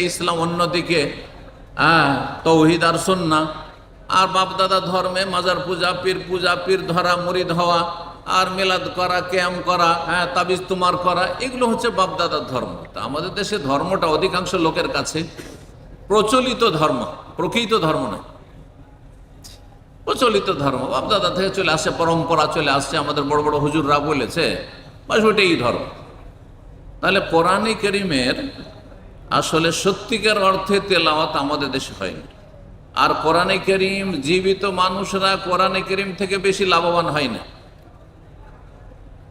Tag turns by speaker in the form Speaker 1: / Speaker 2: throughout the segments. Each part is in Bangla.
Speaker 1: ইসলাম অন্যদিকে হ্যাঁ তৌহিদ আর সন্না আর বাপদাদা ধর্মে মাজার পূজা, পীর পূজা, পীর ধরা, মুরিদ হওয়া, আর মেলাদ করা, ক্যাম করা হ্যাঁ তাবিজ তুমার করা, এগুলো হচ্ছে বাপদাদার ধর্ম। তা আমাদের দেশে ধর্মটা অধিকাংশ লোকের কাছে প্রচলিত ধর্ম, প্রকৃত ধর্ম নয়। প্রচলিত ধর্ম, বাপদাদা থেকে চলে আসছে পরম্পরা চলে আসছে, আমাদের বড় বড় হুজুররা বলেছে, বাস ওইটাই ধর্ম। তাহলে কোরআনে করিমের আসলে সত্যিকার অর্থে তেলাওয়াত আমাদের দেশে হয়নি। আর কোরআনে করিম জীবিত মানুষরা কোরআনে করিম থেকে বেশি লাভবান হয় না।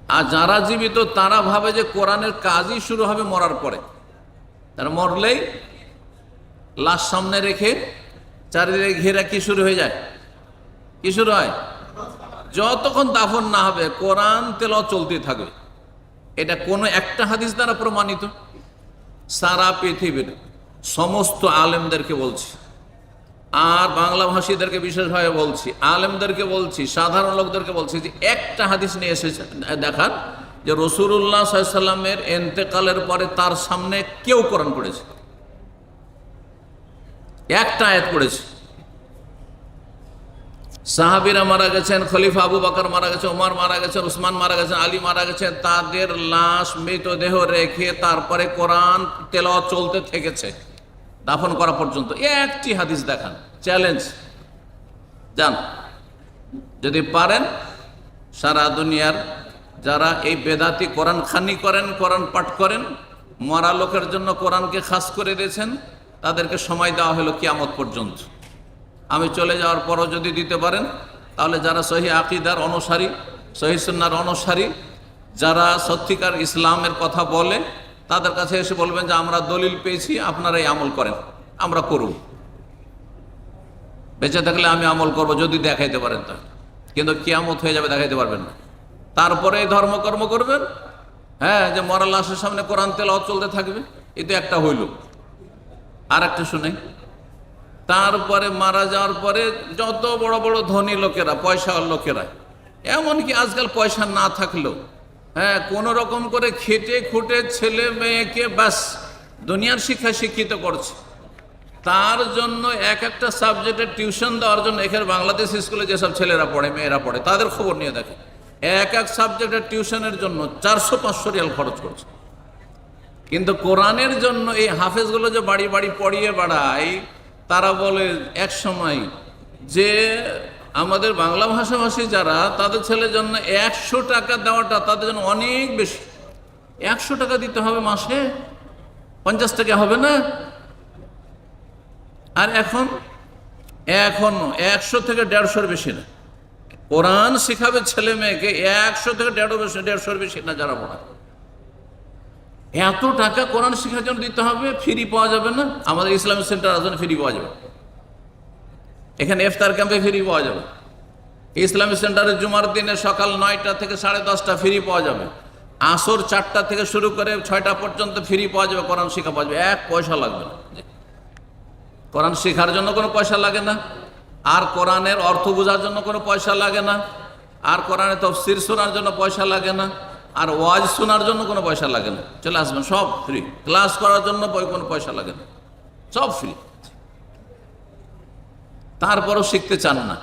Speaker 1: আর যারা জীবিত, তারা ভাবে যে কোরআনের কাজই শুরু হবে মরার পরে। তারা মরলেই লাশ সামনে রেখে চারিদিকে ঘেরা কি শুরু হয়ে যায়? কি শুরু হয়? যতক্ষণ দাফন না হবে, কোরআন তেল চলতে থাকবে। এটা কোনো একটা হাদিস দ্বারা প্রমাণিত। সারা পৃথিবীর সমস্ত আলেমদেরকে বলছি। আর বাংলা ভাষীদেরকে বিশেষভাবে বলছি, আলেমদেরকে বলছি, সাধারণ লোকদেরকে বলছি যে একটা হাদিস নিয়ে এসেছে দেখার যে রসুল্লাহ সাল্লামের এন্তেকালের পরে তার সামনে কেউ কোরআন পড়েছে। একটা আয়াত পড়েছে। সাহাবিরা মারা গেছেন, খলিফা আবু বাকর মারা গেছেন, উমার মারা গেছেন, উসমান মারা গেছেন, আলী মারা গেছেন, তাদের লাশ মৃতদেহ রেখে তারপরে কোরআন তেল চলতে থেকেছে। দাফন করা পর্যন্ত। একটি হাদিস দেখান, চ্যালেঞ্জ। যান, যদি পারেন, সারা দুনিয়ার যারা এই বেদাতি কোরআন খানি করেন, কোরআন পাঠ করেন, মরা লোকের জন্য কোরআনকে খাস করে দিয়েছেন, তাদেরকে সময় দেওয়া হলো কিয়ামত পর্যন্ত। আমি চলে যাওয়ার পরও যদি দিতে পারেন, তাহলে যারা সহি আকিদার অনুসারী, সহি সুন্নার অনুসারী, যারা সত্যিকার ইসলামের কথা বলে, তাদের কাছে এসে বলবেন যে, আমরা দলিল পেয়েছি আপনারা এই আমল করেন, আমরা করব। বেঁচে থাকলে আমি আমল করব, যদি দেখাইতে পারেন তা। কিন্তু কিয়ামত হয়ে যাবে, দেখাইতে পারবেন না। তারপরে ধর্মকর্ম করবেন হ্যাঁ যে মরা লাশের সামনে কোরআন তেল চলতে থাকবে তো একটা হইল। আর একটা শুনে তারপরে মারা যাওয়ার পরে যত বড় বড় ধনী লোকেরা পয়সাওয়ার লোকেরা, এমনকি আজকাল পয়সা না থাকলেও হ্যাঁ কোনো রকম করে খেটে খুটে ছেলে মেয়েকে ব্যাস দুনিয়ার শিক্ষা শিক্ষিত করছে। তার জন্য এক একটা সাবজেক্টের টিউশন দেওয়ার জন্য, এখানে বাংলাদেশ স্কুলে যেসব ছেলেরা পড়ে, মেয়েরা পড়ে, তাদের খবর নিয়ে দেখে। এক এক সাবজেক্টের টিউশনের জন্য চারশো পাঁচশো রিয়াল খরচ করছে। কিন্তু কোরআনের জন্য এই হাফেজগুলো যে বাড়ি বাড়ি পড়িয়ে বেড়ায় তারা বলে, এক সময় যে আমাদের বাংলা ভাষাভাষী যারা, তাদের ছেলের জন্য একশো টাকা দেওয়াটা তাদের জন্য অনেক বেশি। একশো টাকা দিতে হবে মাসে? পঞ্চাশ টাকা হবে না? আর এখন এখন একশো থেকে দেড়শোর বেশি না। কোরআন শেখাবে ছেলে মেয়েকে, একশো থেকে দেড়শো বেশি দেড়শোর বেশি না যারা পড়ায়। এত টাকা কোরআন শেখার জন্য দিতে হবে ফ্রি পাওয়া যাবে না। আমাদের ইসলামিক সেন্টার আসলে ফ্রি পাওয়া যাবে। এখানে ইফতার ক্যাম্পে ফ্রি পাওয়া যাবে। ইসলামিক সেন্টারে জুমার দিনে সকাল নয়টা থেকে সাড়ে দশটা ফ্রি পাওয়া যাবে। আসর চারটা থেকে শুরু করে ছয়টা পর্যন্ত ফ্রি পাওয়া যাবে, কোরআন শেখা পাওয়া যাবে। এক পয়সা লাগবে না। কোরআন শেখার জন্য কোনো পয়সা লাগে না। আর কোরআনের অর্থ বোঝার জন্য কোনো পয়সা লাগে না। আর কোরআনের তফসির শোনার জন্য পয়সা লাগে না। আর ওয়াজ শোনার জন্য কোনো পয়সা লাগে না। চলে আসবেন, সব ফ্রি ক্লাস করার জন্য কোনো পয়সা লাগে না। সব ফ্রি তারপরও শিখতে চান না।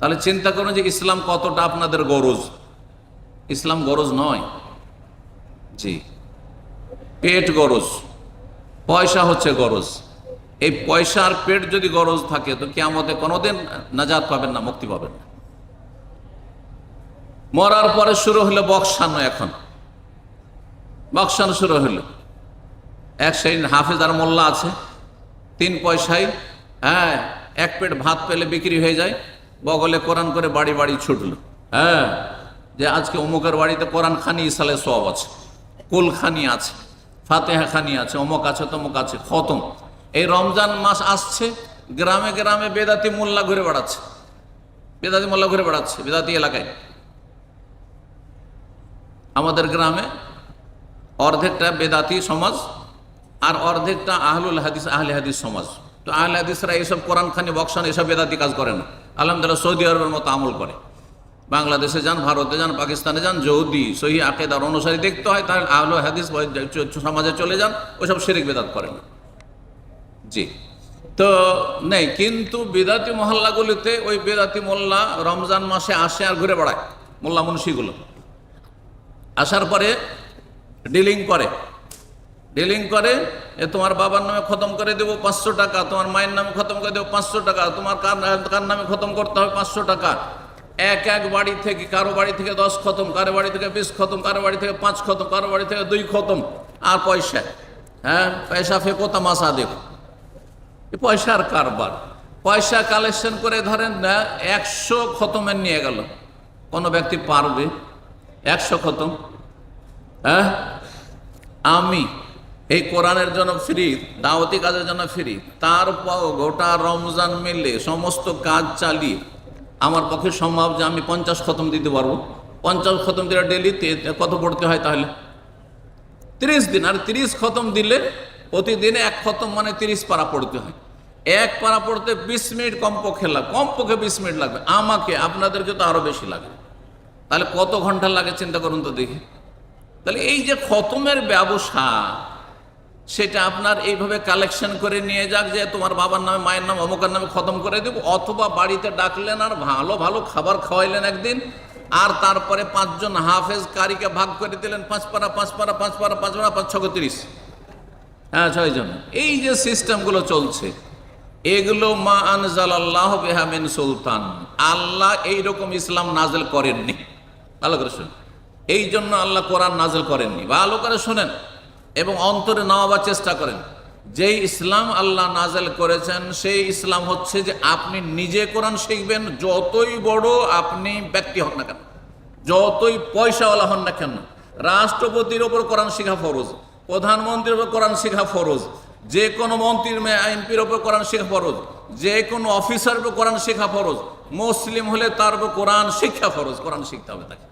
Speaker 1: তাহলে চিন্তা করুন যে ইসলাম কতটা আপনাদের গরজ। ইসলাম গরজ নয়। জি। পেট গরজ। পয়সা হচ্ছে গরজ। এই পয়সা আর পেট যদি গরজ থাকে, তো কেমতে কোনোদিন নাজাত পাবেন না, মুক্তি পাবেন না। মরার পরে শুরু হলো বক্সানো এখন। বক্সানো শুরু হলো। এক সেই হাফেজ আর মোল্লা আছে, তিন পয়সায় হ্যাঁ এক পেট ভাত পেলে বিক্রি হয়ে যায়, বগলে কোরআন করে বাড়ি বাড়ি ছুটলো। হ্যাঁ যে আজকে অমুকের বাড়িতে কোরআন খানি ইসালে সব আছে, কুল খানি আছে, ফাতেহা খানি আছে, অমুক আছে, তমুক আছে, খতম। এই রমজান মাস আসছে, গ্রামে গ্রামে বেদাতি মোল্লা ঘুরে বেড়াচ্ছে। বেদাতি মোল্লা ঘুরে বেড়াচ্ছে, বেদাতি এলাকায়। আমাদের গ্রামে অর্ধেকটা বেদাতি সমাজ আর অর্ধেকটা আহলুল হাদিস, আহলে হাদিস সমাজ। তো আহলে হাদিসরা এইসব কোরআন, খানি বক্সান এসব বেদাতি কাজ করে না। আলহামদুলিল্লাহ সৌদি আরবের মতো আমল করে। বাংলাদেশে যান, ভারতে যান, পাকিস্তানে যান, যদি, সহি আকেদার অনুসারী দেখতে হয়, তাহলে আহল হাদিস সমাজে চলে যান, ওইসব শেরিক বেদাত করে না। জি। তো নেই, কিন্তু বেদাতি মহল্লাগুলিতে ওই বেদাতি মোল্লা রমজান মাসে আসে আর ঘুরে বেড়ায়, মোল্লা মুন্সিগুলো। আসার পরে ডিলিং করে। ডিলিং করে, এ তোমার বাবার নামে খতম করে দেবো পাঁচশো টাকা, তোমার মায়ের নামে খতম করে দেবো পাঁচশো টাকা, তোমার কার কার নামে খতম করতে হবে পাঁচশো টাকা? এক এক বাড়ি থেকে, কারও বাড়ি থেকে দশ খতম, কারও বাড়ি থেকে বিশ খতম, কারও বাড়ি থেকে পাঁচ খতম, কারও বাড়ি থেকে দুই খতম, আর পয়সা? হ্যাঁ পয়সা ফেকো তামাশা এ পয়সার কারবার। পয়সা কালেকশন করে ধরেন, না, একশো খতমের নিয়ে গেল। কোনো ব্যক্তি পারবে? একশো খতম। হ্যাঁ? আমি এই কোরআনের জন্য ফ্রি, দাওয়াতি কাজের জন্য ফ্রি। তারপর গোটা রমজান মিলে সমস্ত কাজ চালিয়ে আমার পক্ষে সম্ভব যে আমি পঞ্চাশ খতম দিতে পারব। পঞ্চাশ খতম দিলে ডেলিতে কত পড়তে হয় তাহলে? তিরিশ দিন, আর তিরিশ খতম দিলে প্রতিদিন এক খতম মানে তিরিশ পারা পড়তে হয়। এক পারা পড়তে বিশ মিনিট কমপক্ষে লাগবে কমপক্ষে বিশ মিনিট লাগবে। আমাকে, আপনাদেরকে তো আরও বেশি লাগে। তাহলে কত ঘণ্টা লাগে চিন্তা করুন তো দেখি। তাহলে এই যে খতমের ব্যবসা, সেটা আপনার এইভাবে কালেকশন করে নিয়ে যাক যে তোমার বাবার নামে, মায়ের নাম, অমুকের নামে খতম করে দেব, অথবা বাড়িতে ডাকলেন আর ভালো ভালো খাবার খাওয়াইলেন একদিন, আর তারপরে পাঁচজন হাফেজ কারিকে ভাগ করে দিলেন, পাঁচ পারা পাঁচ পারা পাঁচ পারা পাঁচ পারা, পাঁচ ছকে তিরিশ। হ্যাঁ ছয়জন। এই যে সিস্টেমগুলো চলছে, এগুলো মা আনজাল আল্লাহ বেহামিন সুলতান। আল্লাহ এইরকম ইসলাম নাজেল করেননি। ভালো করে শুনুন। এই জন্য আল্লাহ কোরআন নাজেল করেননি। ভালো করে শোনেন এবং অন্তরে নেওয়াবার চেষ্টা করেন। যেই ইসলাম আল্লাহ নাজেল করেছেন, সেই ইসলাম হচ্ছে যে আপনি নিজে কোরআন শিখবেন, যতই বড় আপনি ব্যক্তি হন না কেন, যতই পয়সাওয়ালা হন না কেন, রাষ্ট্রপতির ওপর কোরআন শিখা ফরজ, প্রধানমন্ত্রীর ওপর কোরআন শিখা ফরজ, যে কোনো মন্ত্রীর এমপির ওপর কোরআন শেখা ফরজ, যে কোনো অফিসার উপর কোরআন শেখা ফরজ, মুসলিম হলে তার উপর কোরআন শিক্ষা ফরজ, কোরআন শিখতে হবে তাকে।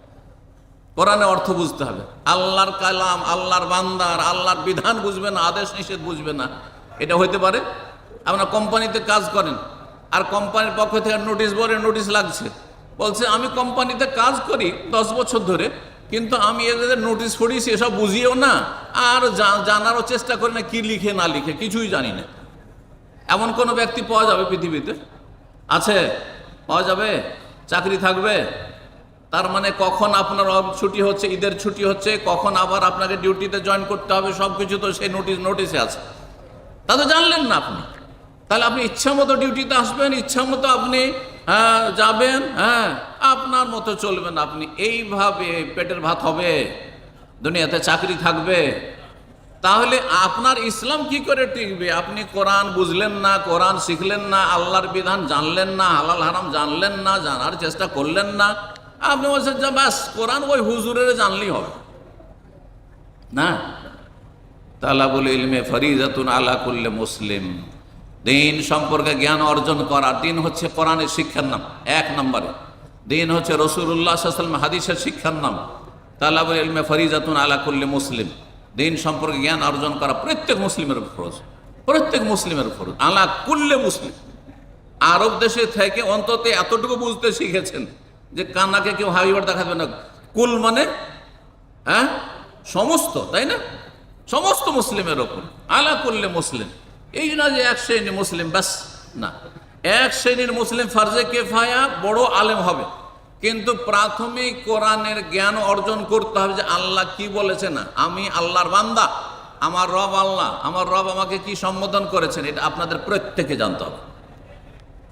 Speaker 1: কোরআনে অর্থ বুঝতে হবে। আল্লাহর কালাম, আল্লাহর বান্দার, আল্লাহর বিধান বুঝবে না, আদেশ নিষেধ বুঝবে না। এটা হইতে পারে? আপনার কোম্পানিতে কাজ করেন, আর কোম্পানির পক্ষ থেকে নোটিশ বলে নোটিশ লাগছে। বলছে, আমি কোম্পানিতে কাজ করি দশ বছর ধরে, কিন্তু আমি এদের নোটিশ পড়িয়েছি, এসব বুঝিও না। আর জানারও চেষ্টা করি না, কি লিখে, না লিখে, কিছুই জানি না। এমন কোনো ব্যক্তি পাওয়া যাবে পৃথিবীতে? আছে? পাওয়া যাবে? চাকরি থাকবে? তার মানে কখন আপনার ছুটি হচ্ছে, ঈদের ছুটি হচ্ছে, কখন আবার আপনাকে ডিউটিতে জয়েন করতে হবে সব কিছু তো সেই নোটিশ নোটিশে আছে। তা তো জানলেন না আপনি। তাহলে আপনি ইচ্ছা মতো ডিউটিতে আসবেন, ইচ্ছা মতো আপনি হ্যাঁ যাবেন হ্যাঁ আপনার মতো চলবেন আপনি। এইভাবে পেটের ভাত হবে, দুনিয়াতে চাকরি থাকবে। তাহলে আপনার ইসলাম কি করে টিকবে? আপনি কোরআন বুঝলেন না, কোরআন শিখলেন না, আল্লাহর বিধান জানলেন না, হালাল হারাম জানলেন না, জানার চেষ্টা করলেন না আপনি বলছেন যে ব্যাস কোরআন ওই হুজুরের জানলেই হবে। না। তালাবুল ইলমে ফরিজাতুন আলা কুল্লে মুসলিম। দিন সম্পর্কে জ্ঞান অর্জন করা, দিন হচ্ছে কোরআনের শিক্ষার নাম, এক নম্বরে। দিন হচ্ছে রসুল্লাহ সাল্লাম হাদিসের শিক্ষার নাম। তালাবুল ইলমে ফরিজাতুন আলা কুল্লে মুসলিম। দিন সম্পর্কে জ্ঞান অর্জন করা প্রত্যেক মুসলিমের ফরজ। প্রত্যেক মুসলিমের ফরজ। আলা কুল্লে মুসলিম। আরব দেশে থেকে অন্তত এতটুকু বুঝতে শিখেছেন যে কান্নাকে কেউ হাবিবার দেখাবে না। কুল মানে হ্যাঁ? সমস্ত, তাই না? সমস্ত মুসলিমের ওপর। আলা করলে মুসলিম। এই না যে এক শ্রেণি মুসলিম, ব্যাস, না। এক শ্রেণির মুসলিম ফার্জে কেফায়া বড় আলেম হবে। কিন্তু প্রাথমিক কোরআনের জ্ঞান অর্জন করতে হবে যে আল্লাহ কি বলেছে না। আমি আল্লাহর বান্দা, আমার রব আল্লাহ, আমার রব আমাকে কি সম্বোধন করেছেন, এটা আপনাদের প্রত্যেকে জানতে হবে।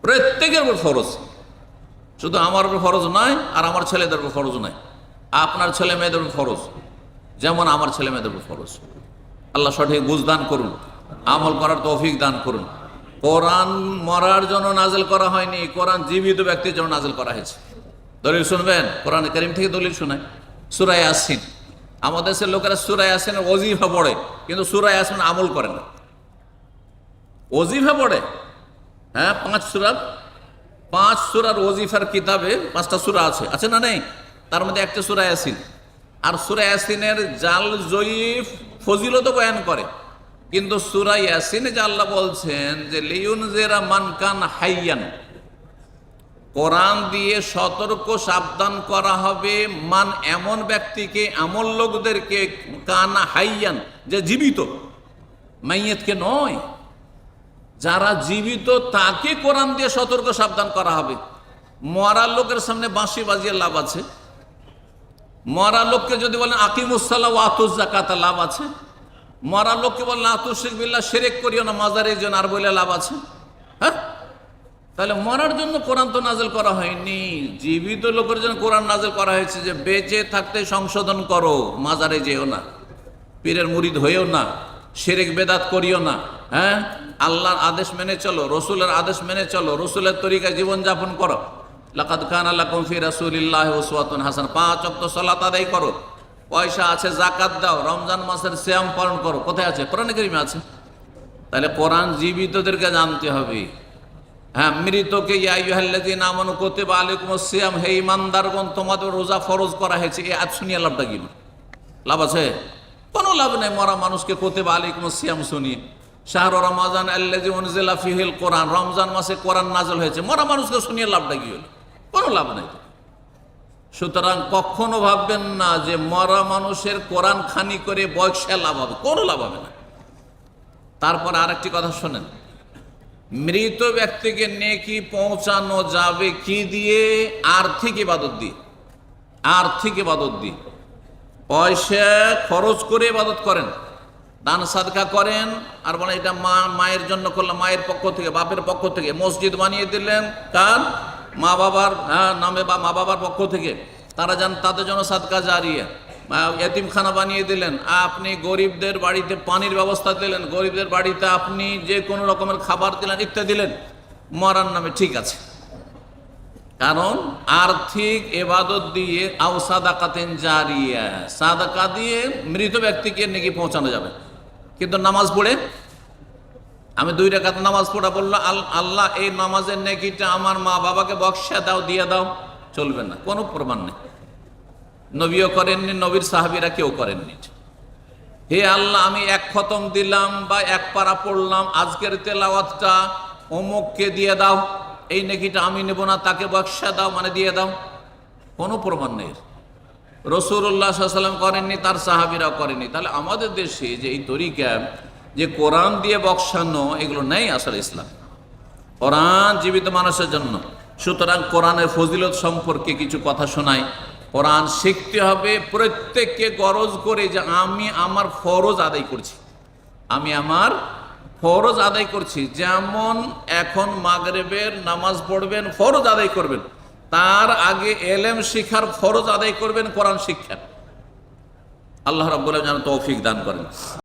Speaker 1: প্রত্যেকের ফরজ। শুধু আমার উপর ফরজ নয়, আর আমার ছেলেদের উপর ফরজ নয়। আপনার ছেলে মেয়েদের উপর ফরজ। যেমন আমার ছেলে মেয়েদের উপর ফরজ। আল্লাহ সঠিক বুঝ দান করুন, আমল করার তৌফিক দান করুন। কোরআন মরার জন্য নাজেল করা হয়নি, কোরআন জীবিত ব্যক্তির জন্য নাজেল করা হয়েছে। দলিল শুনবেন? কোরআন করিম থেকে দলিল শোনায় সুরাই আসিন আমাদের দেশের লোকেরা সুরাই আসিনের অজিফা পড়ে, কিন্তু সুরাই আসিন আমল করে না। অজিফা পড়ে। হ্যাঁ পাঁচ সুরার পাঁচ সুরার ওজিফার কিতাবে পাঁচটা সুরা আছে। আছে না নেই? তার মধ্যে একটা সুরা ইয়াসিন। আর সুরা ইয়াসিনের জাল জয়ীফ ফজিলত বয়ান করে। কিন্তু সুরা ইয়াসিনে যে আল্লাহ বলছেন যে লিউন জেরা মানকান হাইয়ান, কোরআন দিয়ে সতর্ক সাবধান করা হবে মান এমন ব্যক্তিকে, এমন লোকদেরকে, কানা হাইয়ান, যে জীবিত। মাইয়েতকে নয়। যারা জীবিত, তাকে কোরআন দিয়ে সতর্ক সাবধান করা হবে। মরা লোকের সামনে বাঁশি বাজিয়ে লাভ আছে। মরা লোককে যদি বলেন আকিমুসাল্লাহ আতুস জাকাতা লাভ আছে। মরা লোককে বলেন আতুশিক বিল্লাহ সেরেক করিও না মাজারের জন্য আর বলে লাভ আছে। হ্যাঁ? তাহলে মরার জন্য কোরআন তো নাজেল করা হয়নি। জীবিত লোকের জন্য কোরআন নাজেল করা হয়েছে যে, বেঁচে থাকতে সংশোধন করো, মাজারে যেও না, পীরের মুরিদ হয়েও না সেরেক বেদাত করিও না হ্যাঁ? আল্লাহর আদেশ মেনে চলো, রসুলের আদেশ মেনে চলো, রসুলের তরিকায় জীবনযাপন করো। লাকাদ খান আল্লাহ কমফি রাসুলিল্লাহ ওসওয়াতুন হাসান, পাঁচ অক্ত সলাত আদায় করো। পয়সা আছে জাকাত দাও, রমজান মাসের শ্যাম পালন করো। কোথায় আছে? কোরআন করিমে আছে। তাহলে কোরআন জীবিতদেরকে জানতে হবে। হ্যাঁ মৃতকে ইয়াইহাল্লাদিন আমানু কুতিবা আলাইকুম সিয়াম, হে ইমানদারগণ তোমাদের রোজা ফরজ করা হয়েছে। এই আজ শুনিয়ে লাভটা কি? লাভ আছে? কোনো লাভ নেই, মরা মানুষকে কোতিবা আলাইকুম সিয়াম শুনিয়ে। শাহর রমাজান আল্লাজি উনজিলা ফিহিল কোরআন, রমজান মাসে কোরআন নাজল হয়েছে, মরা মানুষকে শুনিয়ে লাভটা কি হলো? কোনো লাভ নেই সুতরাং কখনো ভাববেন না যে মরা মানুষের কোরআন খানি করে বয়সে লাভ হবে, কোনো লাভ হবে না। তারপর আরেকটি কথা শোনেন, মৃত ব্যক্তিকে নেকি পৌঁছানো যাবে কি দিয়ে? আর্থিক ইবাদত দিয়ে। আর্থিক ইবাদত দিয়ে। পয়সা খরচ করে ইবাদত করেন দান সাদকা করেন আর বলে এটা মা মায়ের জন্য করলাম মায়ের পক্ষ থেকে বাপের পক্ষ থেকে। মসজিদ বানিয়ে দিলেন কার মা বাবার হ্যাঁ, নামে বা মা বাবার পক্ষ থেকে। তারা যান তাদের জন্য সাদকা জারিয়ে এতিমখানা বানিয়ে দিলেন। আপনি গরিবদের বাড়িতে পানির ব্যবস্থা দিলেন গরিবদের বাড়িতে আপনি যে কোনো রকমের খাবার দিলেন ইত্যাদি দিলেন মরার নামে ঠিক আছে। কারণ আর্থিক এবাদত দিয়ে আও সাদাকাতেন জারিয়া। সাদাকা দিয়ে মৃত ব্যক্তিকে নাকি পৌঁছানো যাবে। কিন্তু নামাজ পড়ে? আমি দুই রেখাত নামাজ পড়া বলল, আল- আল্লাহ, এই নামাজের নেকিটা আমার মা বাবাকে বক্সা দাও, দিয়ে দাও। চলবে না, কোনো প্রমাণ নেই। নবীও করেননি, নবীর সাহাবিরা কেউ করেননি। হে আল্লাহ, আমি এক খতম দিলাম বা এক পারা পড়লাম, আজকের তেলাওয়াতটা অমুককে দিয়ে দাও। এই নেকিটা আমি নেব না, তাকে বক্সা দাও মানে দিয়ে দাও। কোনো প্রমাণ নেই। রসুল্লাহ সাল্লাম করেননি, তার সাহাবিরাও করেনি তাহলে আমাদের দেশে যে এই তরিকা, যে কোরআন দিয়ে বক্সানো, এগুলো নেই আসলে ইসলাম। কোরআন জীবিত মানুষের জন্য। সুতরাং কোরআনের ফজিলত সম্পর্কে কিছু কথা শোনাই। কোরআন শিখতে হবে প্রত্যেককে গরজ করে যে আমি আমার ফরজ আদায় করছি। আমি আমার ফরজ আদায় করছি, যেমন এখন মাগরেবের নামাজ পড়বেন, ফরজ আদায় করবেন। তার আগে এলেম শিখার ফরজ আদায় করবেন, কোরআন শিক্ষা আল্লাহ রাব্বুল জান যেন তৌফিক দান করেন।